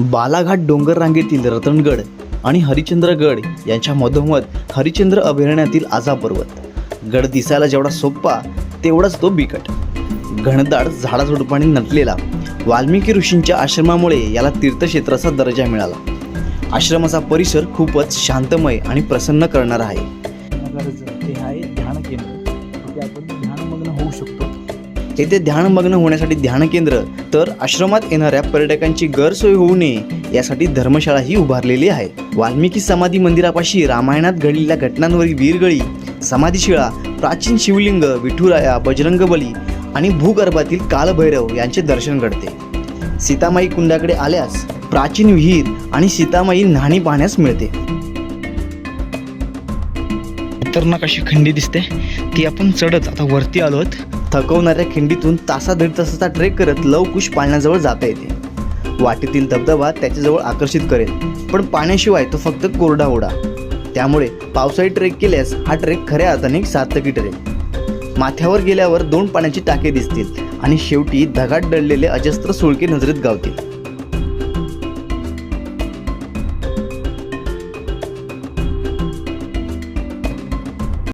बालाघाट डोंगर रांगेतील रतनगड आणि हरिश्चंद्रगड यांच्या मधोमध हरिश्चंद्र अभयारण्यातील आजा पर्वत गड दिसायला जेवढा सोपा तेवढाच तो बिकट. घनदाट झाडाझुडपाने नटलेला वाल्मिकी ऋषींच्या आश्रमामुळे याला तीर्थक्षेत्राचा दर्जा मिळाला. आश्रमाचा परिसर खूपच शांतमय आणि प्रसन्न करणारा आहे. येथे ध्यानमग्न होण्यासाठी ध्यान केंद्र. तर आश्रमात येणाऱ्या पर्यटकांची गैरसोय होऊ नये यासाठी धर्मशाळा ही उभारलेली आहे. वाल्मिकी समाधी मंदिरापाशी रामायणात घडलेल्या घटनांवरील वीरगळी समाधीशिळा प्राचीन शिवलिंग विठुराया बजरंगबली आणि भूगर्भातील कालभैरव यांचे दर्शन घडते. सीतामाई कुंडाकडे आल्यास प्राचीन विहीर आणि सीतामाई न्हाणी पाहण्यास मिळते. खतरनाक अशी खंडी दिसते. ती आपण चढत आता वरती आलोत. थकवणाऱ्या खिंडीतून तासा दीड तासाचा ट्रेक करत लवकुश पाण्याजवळ जाता येते. वाटेतील धबधबा त्याच्याजवळ आकर्षित करेल पण पाण्याशिवाय तो फक्त कोरडा ओढा. त्यामुळे पावसाळी ट्रेक केल्यास हा ट्रेक खऱ्या अर्थाने सार्थकी ठरेल माथ्यावर गेल्यावर दोन पाण्याची टाके दिसतील आणि शेवटी धगाट डळलेले अजस्त्र सुळके नजरेत गावतील.